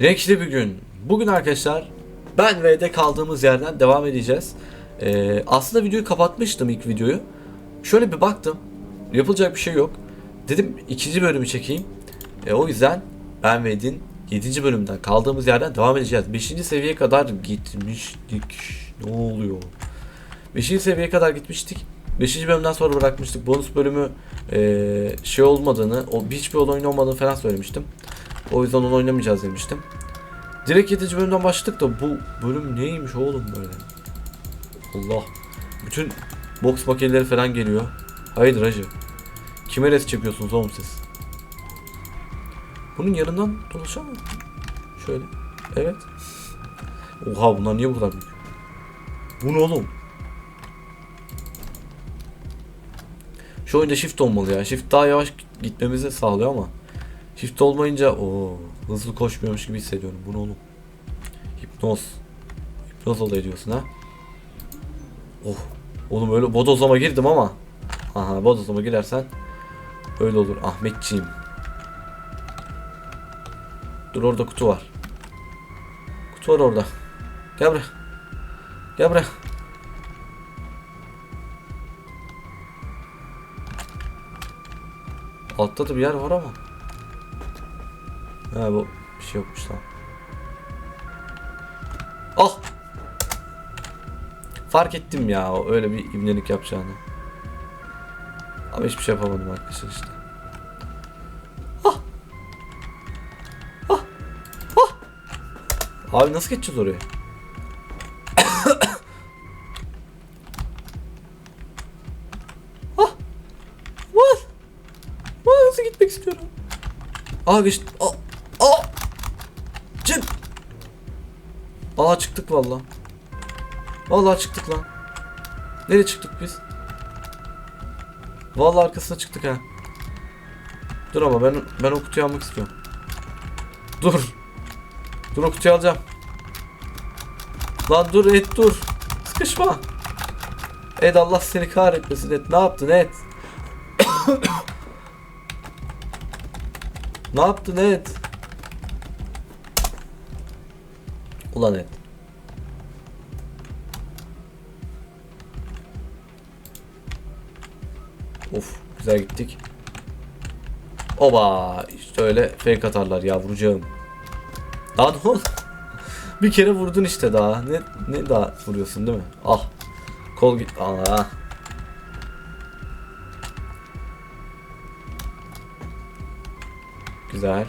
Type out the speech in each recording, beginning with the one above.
Renkli bir gün. Bugün arkadaşlar ben V'de kaldığımız yerden devam edeceğiz. Ee, aslında videoyu kapatmıştım ilk videoyu. Şöyle bir baktım. Yapılacak bir şey yok. Dedim ikinci bölümü çekeyim. E, o yüzden ben V'din 7. bölümden kaldığımız yerden devam edeceğiz. 5. seviyeye kadar gitmiştik. Ne oluyor? 5. seviyeye kadar gitmiştik. 5. bölümden sonra bırakmıştık. Bonus bölümü e, şey olmadığını, o hiçbir oyun olmadığını falan söylemiştim. O yüzden onu oynamayacağız demiştim. Direkt 7. bölümden başladık da bu bölüm neymiş oğlum böyle? Allah. Bütün boks makineleri falan geliyor. Hayırdır hacı? Kime res çekiyorsunuz oğlum siz? Bunun yanından dolaşamam. Şöyle. Evet. Oha bunlar niye bu kadar büyük? Bu ne oğlum? Şu oyunda shift olmalı ya. Shift daha yavaş gitmemizi sağlıyor ama. Shift olmayınca o hızlı koşmuyormuş gibi hissediyorum. Bu ne oğlum? Hipnoz. Hipnoz olayı diyorsun ha? Oh. Oğlum öyle bodozlama girdim ama. Aha bodozlama girersen öyle olur Ahmetciğim. Dur orada kutu var. Kutu var orada. Gel buraya. Gel buraya. Altta da bir yer var ama. Ha bu bir şey yokmuş tamam. Ah! Fark ettim ya öyle bir ibnelik yapacağını. Ama hiçbir şey yapamadım arkadaşlar işte. Ah! Ah! Ah! Abi nasıl geçeceğiz oraya? ah! What? Aa, hızlı gitmek istiyorum. Aa geçti. Aa. Aa. Çıktık valla. Vallahi çıktık lan. Nereye çıktık biz? Vallahi arkasına çıktık ha. Dur ama ben ben o kutuyu almak istiyorum. Dur. Dur o kutuyu alacağım. Lan dur et dur. Sıkışma. Ed Allah seni kahretmesin et. Ne yaptın et? Ne yaptın et? Ulan et. Of güzel gittik. Oba işte öyle fake atarlar yavrucağım. Daha ne? Bir kere vurdun işte daha. Ne ne daha vuruyorsun değil mi? Ah. Kol git. Aa. Güzel.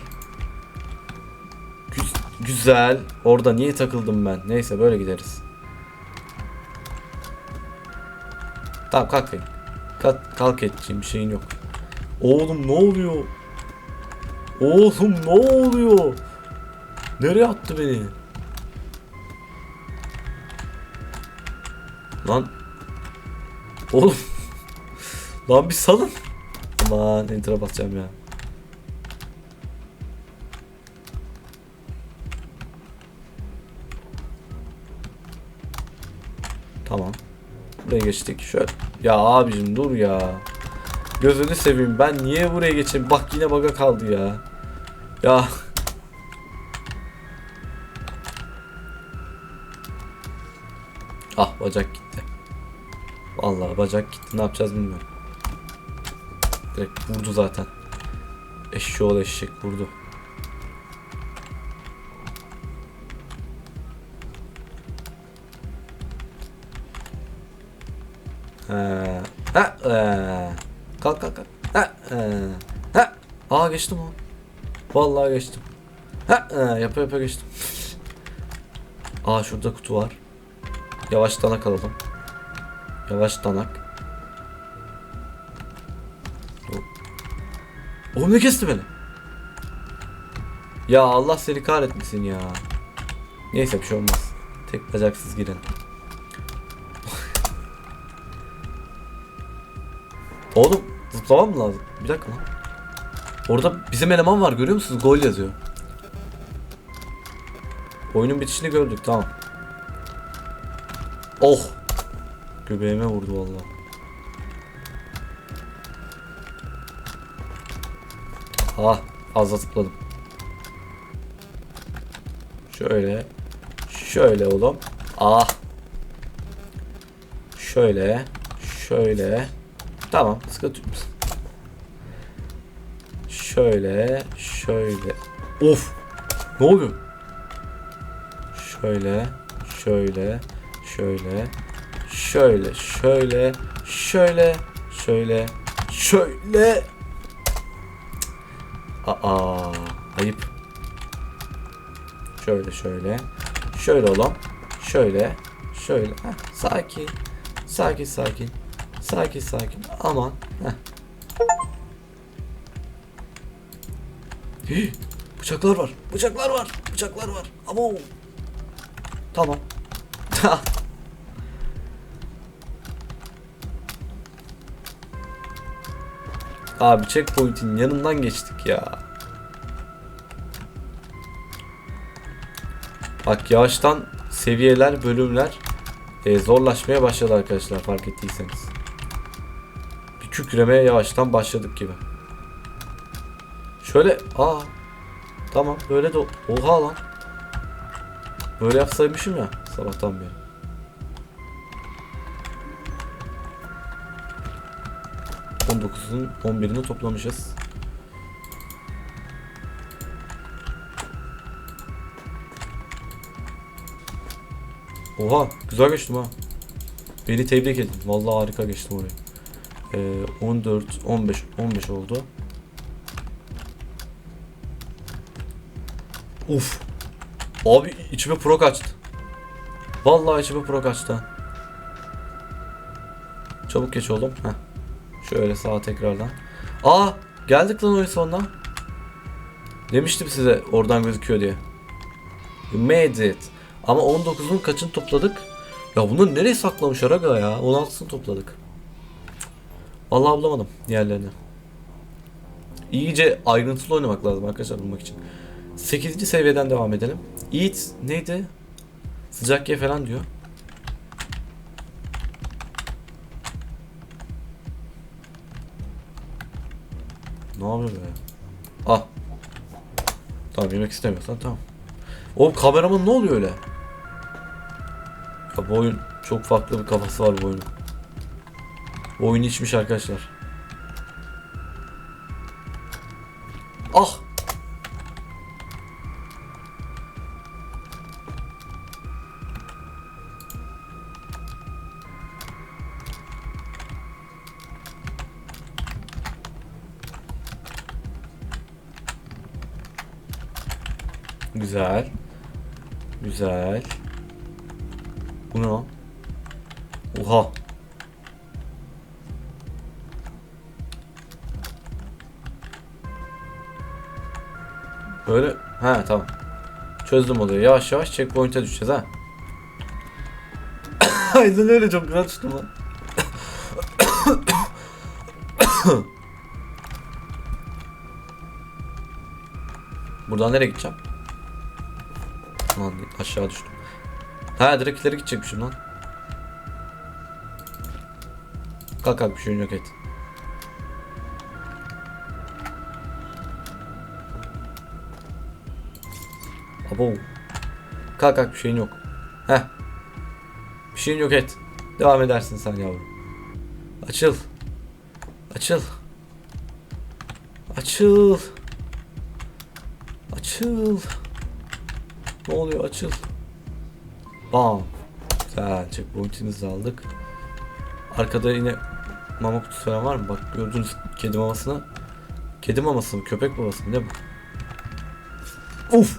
Gü- güzel. Orada niye takıldım ben? Neyse böyle gideriz. Tamam kalkayım. Kalk, kalk edeceğim bir şeyin yok. Oğlum ne oluyor? Oğlum ne oluyor? Nereye attı beni? Lan. Oğlum. Lan bir salın. Aman enter'a basacağım ya. Tamam. Buraya geçtik. Şöyle. Ya abicim dur ya. Gözünü seveyim. Ben niye buraya geçeyim? Bak yine baga kaldı ya. Ya. Ah bacak gitti. Vallahi bacak gitti. Ne yapacağız bilmiyorum. Direkt vurdu zaten. Eşşoğlu eşek vurdu. Ha. Kalk kalk kalk. Ha. Ha. Ha. Aa geçtim o. Vallahi geçtim. Ha. ha. Yapa yapa geçtim. Aa şurada kutu var. Yavaş danak alalım. Yavaş danak. Oğlum ne kesti beni? Ya Allah seni kahretmesin ya. Neyse bir şey olmaz. Tek bacaksız girin. Oğlum zıplamam mı lazım? Bir dakika lan. Orada bizim eleman var görüyor musunuz? Gol yazıyor. Oyunun bitişini gördük tamam. Oh. Göbeğime vurdu vallahi. Ah fazla zıpladım. Şöyle. Şöyle oğlum. Ah. Şöyle. Şöyle. Tamam. Sıkıntı yok. Şöyle. Şöyle. Of. Ne oluyor? Şöyle. Şöyle. Şöyle. Şöyle. Şöyle. Şöyle. Şöyle. Şöyle. Aa, ayıp. Şöyle şöyle. Şöyle oğlum. Şöyle. Şöyle. Heh, sakin. Sakin sakin. Sakin sakin. Aman. Hii, Bıçaklar var. Bıçaklar var. Bıçaklar var. Abo. Tamam. Abi checkpoint'in yanından geçtik ya. Bak yavaştan seviyeler, bölümler e, zorlaşmaya başladı arkadaşlar fark ettiyseniz. Kükremeye yavaştan başladık gibi. Şöyle aa tamam böyle de oha lan. Böyle yapsaymışım ya sabahtan beri. On dokuzun on birini toplamışız. Oha güzel geçtim ha. Beni tebrik edin. Vallahi harika geçtim orayı. Ee, 14, 15, 15 oldu. Uf. Abi içime pro kaçtı. Vallahi içime pro kaçtı. Çabuk geç oğlum. Heh. Şöyle sağa tekrardan. Aa geldik lan oyun sonuna. Demiştim size oradan gözüküyor diye. You made it. Ama 19'un kaçını topladık? Ya bunları nereye saklamışlar aga ya? 16'sını topladık. Vallahi bulamadım diğerlerini. İyice ayrıntılı oynamak lazım arkadaşlar bulmak için. 8. seviyeden devam edelim. Eat neydi? Sıcak ye falan diyor. Ne yapıyor be? Ah. Tamam yemek istemiyorsan tamam. Oğlum kameraman ne oluyor öyle? Ya bu oyun çok farklı bir kafası var bu oyunun. Bu oyunu içmiş arkadaşlar. Ah! Güzel. Güzel. Çözdüm olayı. Yavaş yavaş checkpoint'e düşeceğiz ha. Aynen öyle çok güzel tuttum lan. Buradan nereye gideceğim? Lan aşağı düştüm. Ha direkt ileri gidecekmişim lan. Kalk kalk bir şeyin yok et. Abo. Kalk kalk bir şeyin yok. Heh. Bir şeyin yok et. Devam edersin sen yavrum. Açıl. Açıl. Açıl. Açıl. Ne oluyor açıl. Bam. Güzel checkpoint'imizi aldık. Arkada yine mama kutusu falan var mı? Bak gördünüz kedi mamasını. Kedi maması mı? Köpek maması mı? Ne bu? Uf!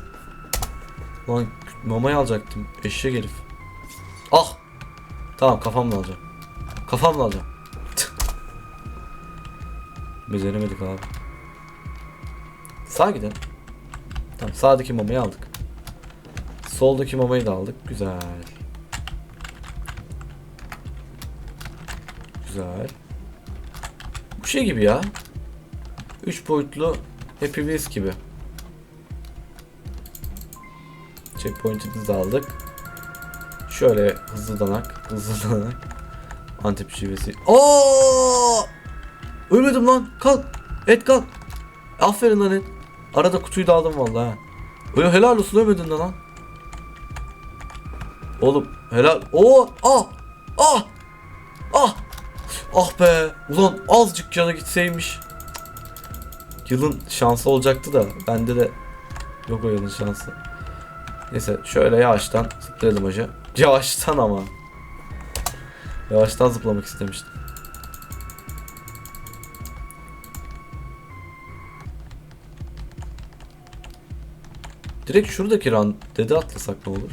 Lan mamayı alacaktım. Eşek herif. Ah! Tamam kafamla alacağım. Kafamla alacağım. Beceremedik abi. Sağa gidelim. Tamam sağdaki mamayı aldık. Soldaki mamayı da aldık. Güzel. Güzel. Bu şey gibi ya. 3 boyutlu Happy Wheels gibi. Checkpoint'imizi aldık. Şöyle hızlıdanak, hızlıdanak. Antep şivesi. Aa! Ölmedim lan. Kalk. Et kalk. Aferin lan et. Arada kutuyu da aldım vallahi. Öyle helal olsun ölmedin lan. Oğlum helal. Oo! Ah! Ah! Ah! Ah be! Ulan azıcık canı gitseymiş. Yılın şansı olacaktı da bende de yok o yılın şansı. Neyse şöyle yavaştan zıplayalım hoca. Yavaştan ama. Yavaştan zıplamak istemiştim. Direkt şuradaki ran dede atlasak ne olur?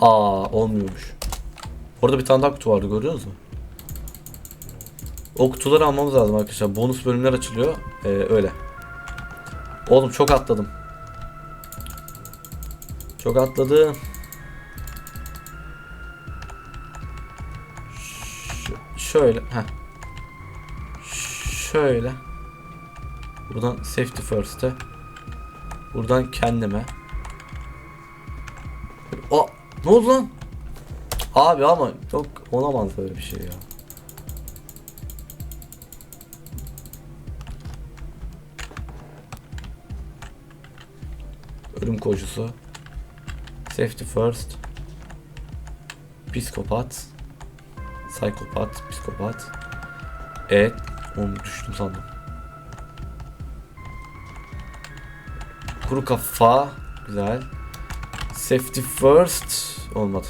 Aa olmuyormuş. Orada bir tane daha kutu vardı görüyor musunuz? O kutuları almamız lazım arkadaşlar. Bonus bölümler açılıyor. Ee, öyle. Oğlum çok atladım. Çok atladım. Ş- şöyle. Heh. Şöyle. Buradan safety first'e. Buradan kendime. Aa, ne oldu lan? Abi ama çok olamaz böyle bir şey ya. Ölüm koşusu. Safety first. Psikopat. Psikopat, psikopat. Evet. Oğlum düştüm sandım. Kuru kafa. Güzel. Safety first. Olmadı.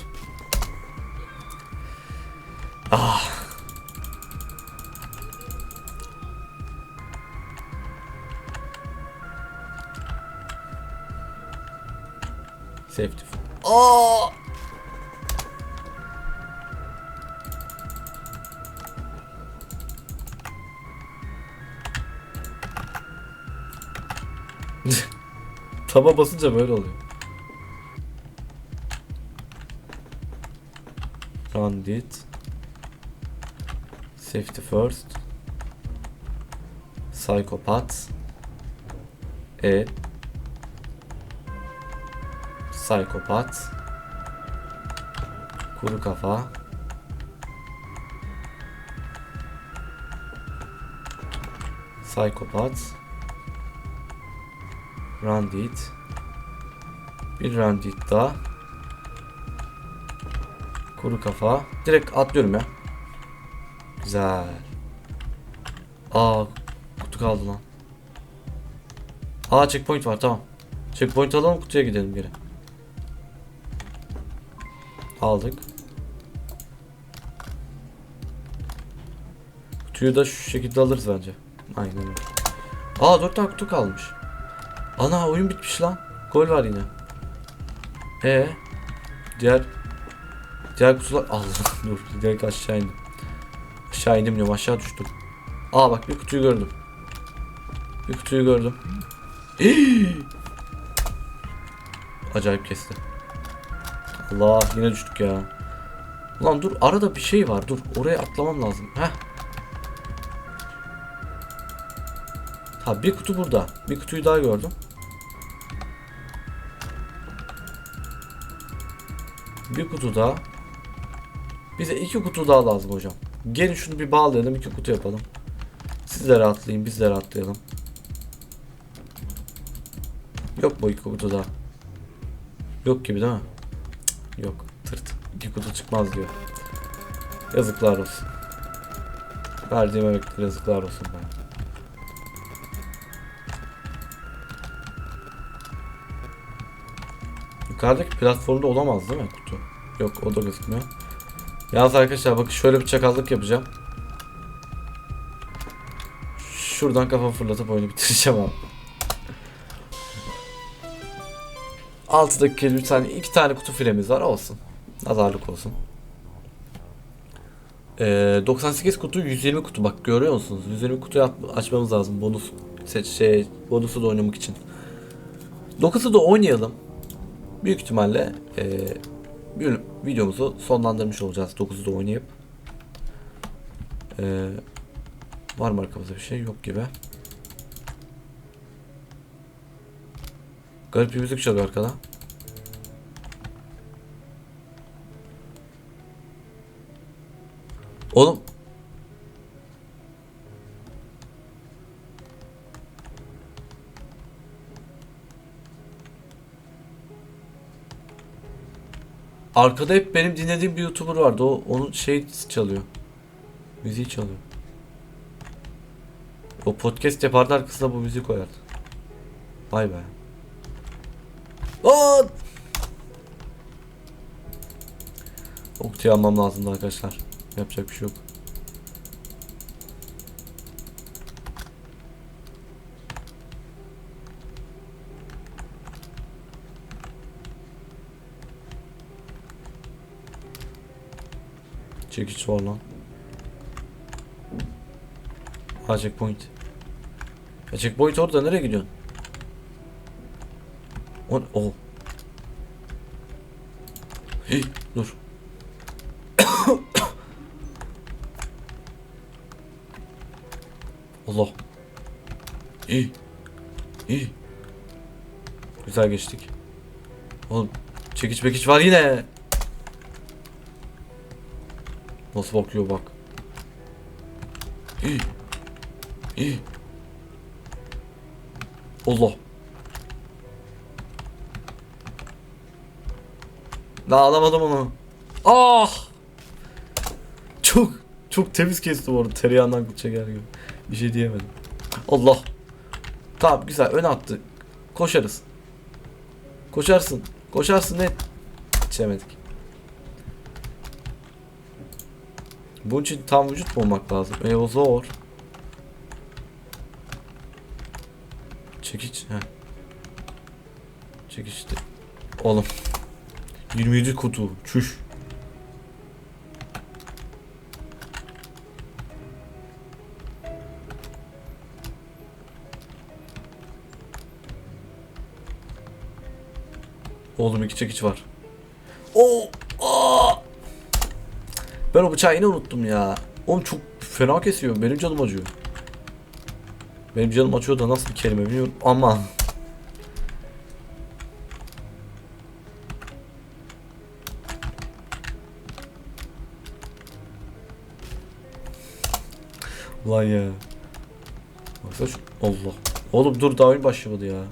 Taba basınca böyle oluyor. Bandit. Safety first. Psychopath. E. Psychopath. Kuru kafa. Psychopath. Randit. Bir Randit daha. Kuru kafa. Direkt atlıyorum ya. Güzel. Aa kutu kaldı lan. Aa checkpoint var tamam. Checkpoint alalım kutuya gidelim geri. Aldık. Kutuyu da şu şekilde alırız bence. Aynen öyle. Aa 4 tane kutu kalmış. Ana oyun bitmiş lan. Gol var yine. E diğer diğer kutular Allah dur direkt aşağı indim. Aşağı indim diyorum aşağı düştüm. Aa bak bir kutuyu gördüm. Bir kutuyu gördüm. Acayip kesti. Allah yine düştük ya. Ulan dur arada bir şey var dur oraya atlamam lazım. Heh. Ha bir kutu burada. Bir kutuyu daha gördüm. Bir kutu daha. Bize iki kutu daha lazım hocam. Gelin şunu bir bağlayalım iki kutu yapalım. Siz de rahatlayın biz de rahatlayalım. Yok bu iki kutu daha. Yok gibi değil mi? Cık, yok tırt. İki kutu çıkmaz diyor. Yazıklar olsun. Verdiğim emekler yazıklar olsun bana. Yukarıdaki platformda olamaz değil mi kutu? Yok o da gözükmüyor. Yalnız arkadaşlar bakın şöyle bir çakallık yapacağım. Şuradan kafa fırlatıp oyunu bitireceğim abi. 6 dakika lütfen iki tane kutu filemiz var olsun. Nazarlık olsun. Ee, 98 kutu 120 kutu bak görüyor musunuz? 120 kutuyu açmamız lazım bonus seç şey bonusu da oynamak için. 9'u da oynayalım. Büyük ihtimalle e, bir videomuzu sonlandırmış olacağız 9'u da oynayıp. E, var mı arkamızda bir şey? Yok gibi. Garip bir müzik çalıyor arkada. Oğlum. Arkada hep benim dinlediğim bir YouTuber vardı. O onun şey çalıyor. Müziği çalıyor. O podcast yapardı arkasına bu müziği koyardı. Vay be. Aa! Oktuyu almam lazımdı arkadaşlar. Yapacak bir şey yok. Çekiç var lan. Ha checkpoint. Ya checkpoint orada nereye gidiyorsun? O o. Hey, dur. Allah. İyi. İyi. Güzel geçtik. Oğlum çekiç mekiç var yine. Nasıl bakıyor bak. İyi. İyi. Allah. Daha alamadım onu. Ah! Çok çok temiz kesti bu arada tereyağından çeker gibi. Bir şey diyemedim. Allah. Tamam güzel ön attı. Koşarız. Koşarsın. Koşarsın net. İçemedik. Bunun için tam vücut mu olmak lazım? E o zor. Çekiç. He. Çekiçti. Oğlum. 27 kutu. Çüş. Oğlum iki çekiç var. Oo! Ben o bıçağı yine unuttum ya. Oğlum çok fena kesiyor. Benim canım acıyor. Benim canım acıyor da nasıl bir kelime bilmiyorum ama Ulan ya. Allah. Oğlum dur daha oyun başlamadı ya.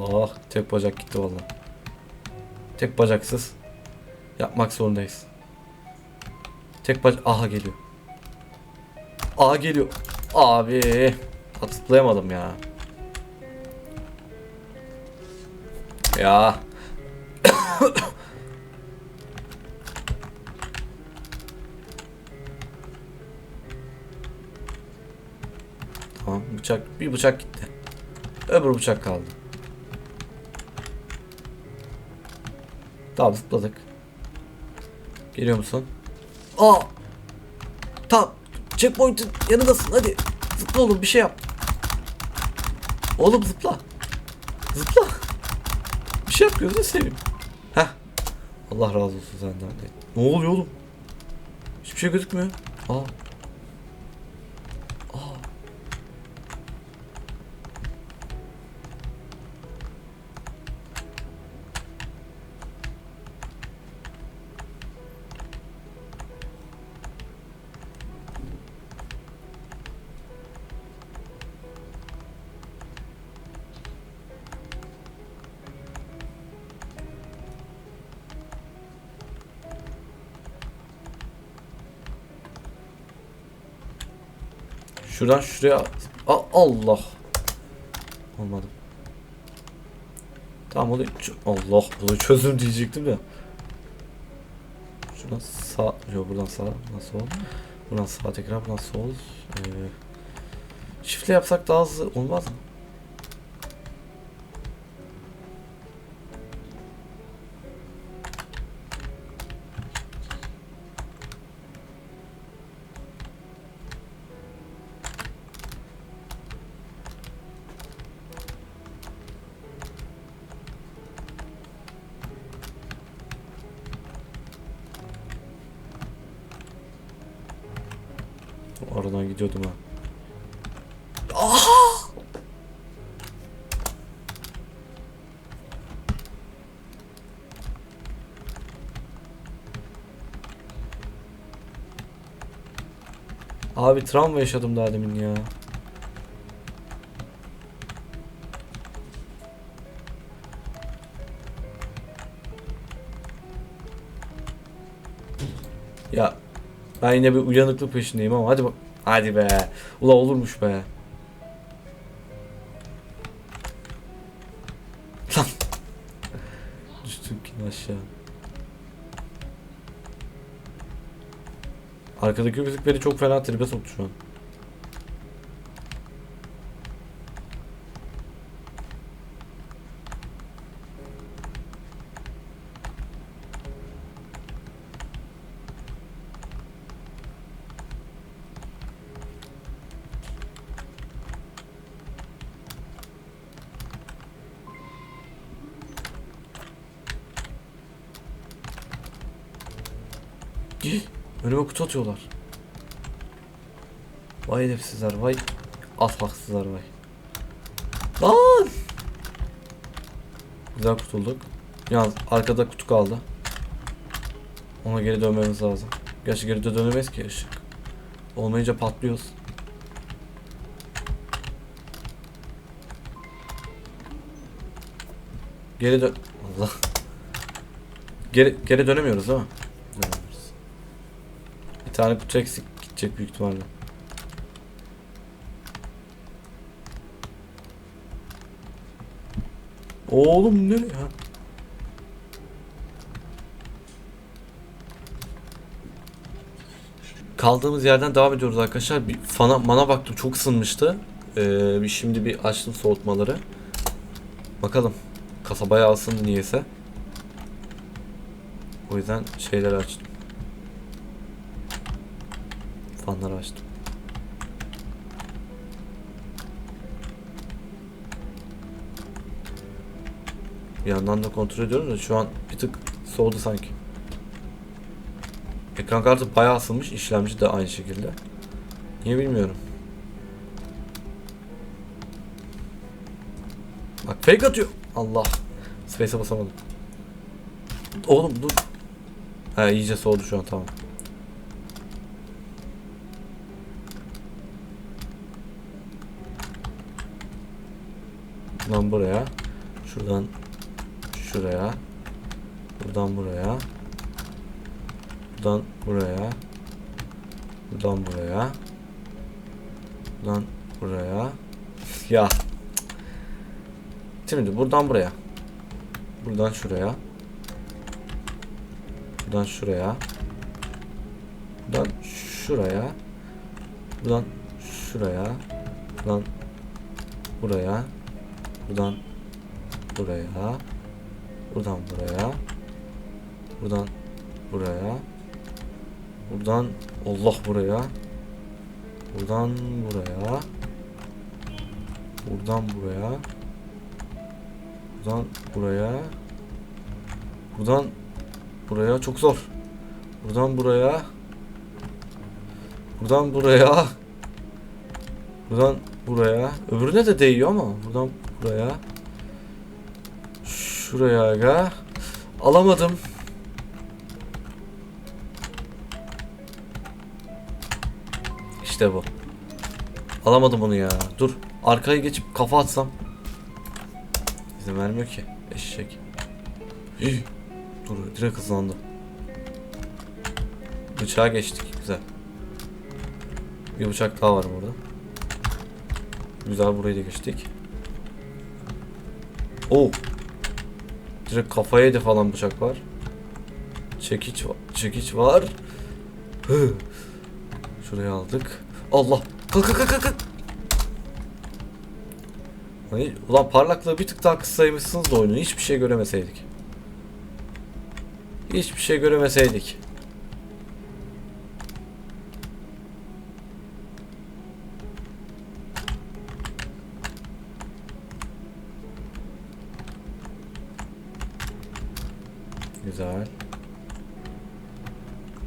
Allah. Tek bacak gitti valla. Tek bacaksız. Yapmak zorundayız. Tek bacak... Aha geliyor. Aha geliyor. Abi. Atlayamadım ya. Ya. Tamam bıçak bir bıçak gitti. Öbür bıçak kaldı. Tamam zıpladık. Geliyor musun? Aa! Tamam. Checkpoint'in yanındasın hadi. Zıpla oğlum bir şey yap. Oğlum zıpla. Zıpla. Bir şey yap gözünü seveyim. Heh. Allah razı olsun senden. Ne oluyor oğlum? Hiçbir şey gözükmüyor. Aa. Şuradan şuraya A- Allah. Olmadı. Tamam ç- Allah bunu çözüm diyecektim de. Şuradan sağ yok buradan sağ buradan sol. Buradan sağ tekrar buradan sol. Ee, çiftle yapsak daha hızlı olmaz mı? Oradan gidiyordum ha. Abi travma yaşadım daha demin ya. Ben yine bir uyanıklık peşindeyim ama hadi bak. Hadi be. Ula olurmuş be. Lan. Düştük yine aşağı. Arkadaki müzik beni çok fena tribe soktu şu an. Önüme kutu atıyorlar. Vay edepsizler vay. Ahlaksızlar vay. Lan! Güzel kurtulduk. Yalnız arkada kutu kaldı. Ona geri dönmemiz lazım. Gerçi geri de dönemeyiz ki ışık. Olmayınca patlıyoruz. Geri dön... Allah. Geri, geri dönemiyoruz değil mi? Bir tane kutu eksik gidecek büyük ihtimalle. Oğlum ne? Ha? Kaldığımız yerden devam ediyoruz arkadaşlar. Bir fana, mana baktım çok ısınmıştı. Ee, şimdi bir açtım soğutmaları. Bakalım. Kasa bayağı ısındı niyeyse. O yüzden şeyleri açtım. Fanları açtım. Bir yandan da kontrol ediyorum da şu an bir tık soğudu sanki. Ekran kartı bayağı ısınmış, işlemci de aynı şekilde. Niye bilmiyorum. Bak fake atıyor. Allah. Space'e basamadım. Oğlum dur. Ha iyice soğudu şu an tamam. Buradan buraya. Şuradan şuraya. Buradan buraya. Buradan buraya. Buradan buraya. Buradan buraya. ya. Şimdi buradan buraya. Buradan şuraya. Buradan şuraya. Buradan şuraya. Buradan şuraya. Buradan buraya. Buradan buraya. Buradan buraya. Buradan buraya. Buradan Allah buraya. Buradan buraya. Buradan buraya. Buradan buraya. Buradan buraya çok zor. Buradan buraya. Buradan buraya. Buradan buraya. Öbürüne de değiyor ama buradan buraya. Şuraya aga. Alamadım. İşte bu. Alamadım onu ya. Dur. Arkaya geçip kafa atsam. İzin vermiyor ki. Eşek. Hih. Dur direkt hızlandı. Bıçağa geçtik. Güzel. Bir bıçak daha var burada. Güzel burayı da geçtik. Oo. Direkt kafaya yedi falan bıçak var. Çekiç var. Çekiç var. Hı. Şuraya aldık. Allah. Kalk kalk kalk kalk. Hani, ulan parlaklığı bir tık daha kıssaymışsınız da oyunu. Hiçbir şey göremeseydik. Hiçbir şey göremeseydik. Güzel.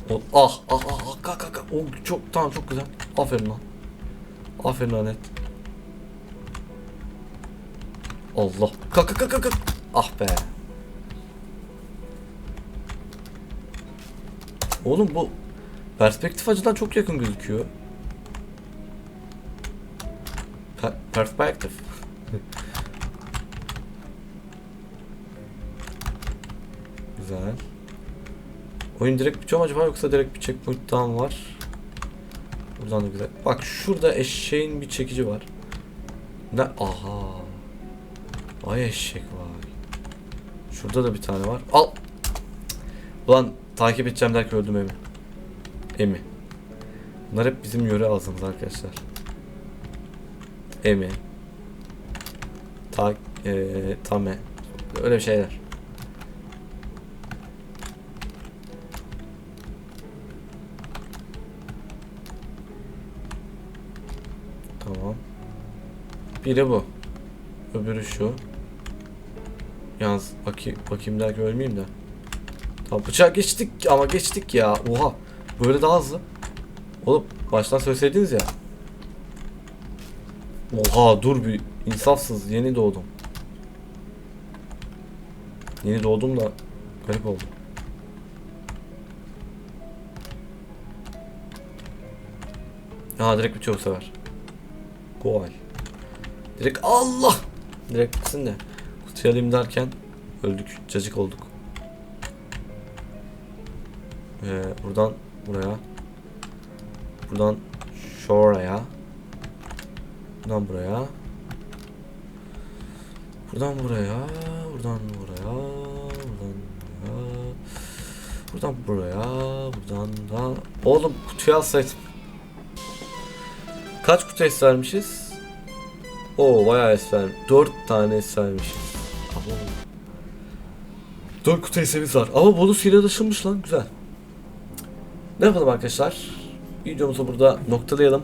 O, ah ah ah ah kalk kalk kalk. O çok tamam çok güzel. Aferin lan. Aferin lanet. Allah. Kalk kalk kalk. Ah be. Oğlum bu perspektif açıdan çok yakın gözüküyor. Pe perspektif. Güzel. Oyun direkt bitiyor acaba yoksa direkt bir checkpoint daha mı var? Buradan da güzel. Bak şurada eşeğin bir çekici var. Ne? Aha. Vay eşek vay. Şurada da bir tane var. Al. Ulan takip edeceğim derken öldüm Emi. Emi. Bunlar hep bizim yöre ağzımız arkadaşlar. Emi. Ta eee Tame. Öyle şeyler. Biri bu. Öbürü şu. Yalnız bakayım, bakayım derken ölmeyeyim de. Tamam bıçağı geçtik ama geçtik ya. Oha. Böyle daha hızlı. Oğlum baştan söyleseydiniz ya. Oha dur bir insafsız yeni doğdum. Yeni doğdum da garip oldu. Ha direkt bitiyor bu sefer. Gol. Direkt Allah. Direkt bitsin de. Kutuyu alayım derken öldük. Cacık olduk. Ee, buradan buraya. Buradan şuraya. Buradan buraya. Buradan buraya. Buradan buraya. Buradan buraya. Buradan buraya. Buradan da. Oğlum kutuyu alsaydım. Kaç kutu vermişiz? Oo bayağı es ver. 4 tane es vermişiz. Abo. 4 kutu esimiz var. Ama bonus yine taşınmış lan. Güzel. Ne yapalım arkadaşlar? Videomuzu burada noktalayalım.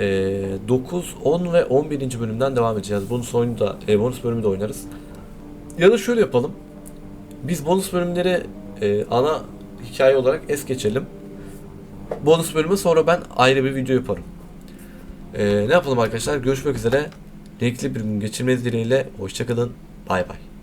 Ee, 9, 10 ve 11. bölümden devam edeceğiz. Bonus oyunu da, e, bonus bölümü de oynarız. Ya da şöyle yapalım. Biz bonus bölümleri e, ana hikaye olarak es geçelim. Bonus bölümü sonra ben ayrı bir video yaparım. Ee, ne yapalım arkadaşlar? Görüşmek üzere. Renkli bir gün geçirmeniz dileğiyle. Hoşçakalın. Bay bay.